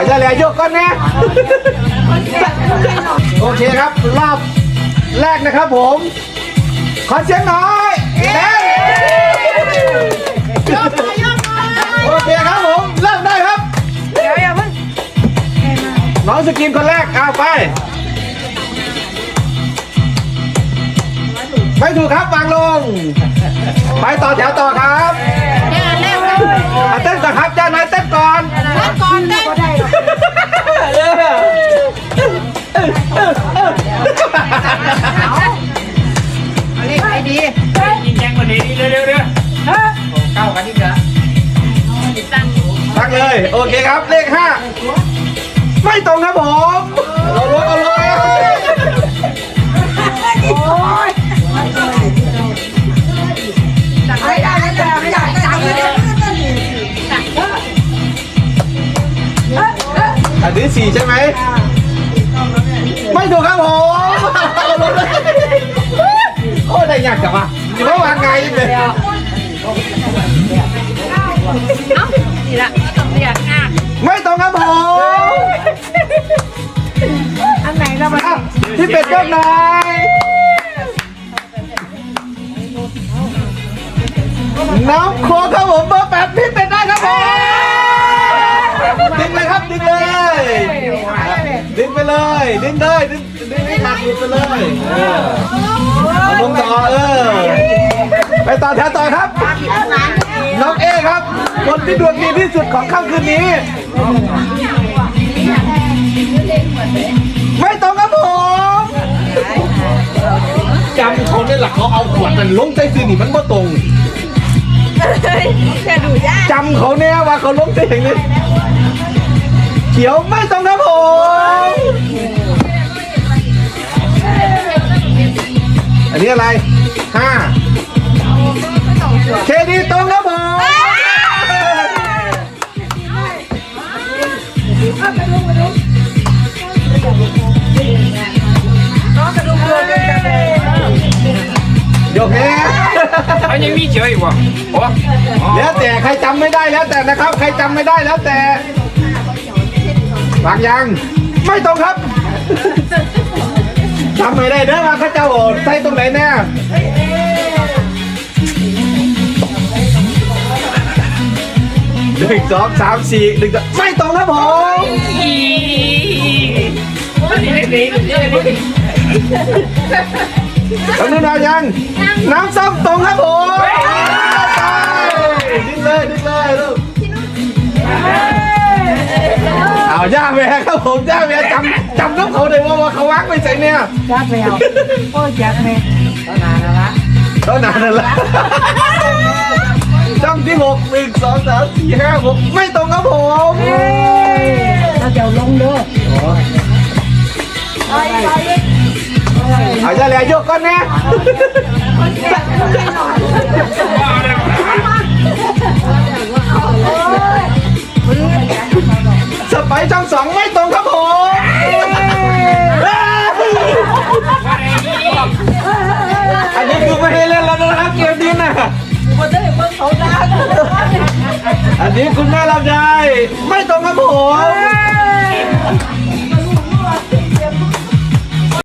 เอาจะเหลือโยกก่อนนะโอเคครับรอบแรกนะครับผม ขอเสียงหน่อยเด้งโอเคครับผมเริ่มได้ครับ เดี๋ยวอย่าเพิ่งน้องสกินคนแรกเอาไป ไม่ถูกครับวางลง ไปต่อแถวต่อครับแค่แรกเลยอะเต้นก่อนครับ ยิงแจ้งกว่านี้เร็วเร็วเร็วเก้ากันนี่เหรอตั้งเลย โอเคครับ เลขห้าไม่ตรงครับผมเอาลงเอาลงไปไม่ได้ไม่ได้ไม่ได้จับเลยอันนี้สี่ใช่ไหม ไม่ถูกครับผม ดีละเรียกงานไม่ตรงครับผมอันไหนเรามาอะพี่เป็ดยกหน่อยน้องโคครับผมเบอร์แปดพี่เป็ดได้ครับผมดึงเลยครับดึงเลย ดึงไปเลย ดึงเลยดึงดึงให้ขาดหลุดไปเลยเออเอาลงต่อเออไปต่อแถวต่อครับน้องเอ ครับคนที่ดวงดีที่สุดของค่ำคืนนี้ ไม่ตรงครับผมจำเขาเนี่ยหลักเขาเอาขวดมันลงใจซื้อนี่มันไม่ตรงจะดูยากจำเขาเนี่ยว่าเขาลงใจอย่างนี้เขียวไม่ตรงครับผม ยังมีเฉยอยู่วะโอ้แล้วแต่ใครจำไม่ได้แล้วแต่นะครับ ใครจำไม่ได้แล้วแต่บางยังไม่ตรงครับจำไม่ได้เด้อว่าเข้าเจ้าโอดใส่ตรงไหนแน่หนึ่งสองสามสี่หนึ่งสองไม่ตรงครับผมอันนี้เล็กๆ เล็กตรงนู้นเอายัง น้ำส้มตรงครับผมดิ้นเลยดิ้นเลยลูกเอาย่าแม่ครับผมย่าแม่จำจำน้องเขาได้ว่าว่าเขาวักไปใส่เนี่ยจักแล้วโอ้ยจักแม่เขานานนั่นแหละช่องที่หกหนึ่งสองสามสี่ห้าหกไม่ตรงครับผมเราจะลงเด้อ เอาจะเลือโยกก่อนนะสไปช่องสองไม่ตรงครับผมอันนี้คือไม่ให้เล่นแล้วนะครับเกมนี้นะบ่ได้เบิ่งเขาดังอันนี้คุณแม่ลำไยไม่ตรงครับผม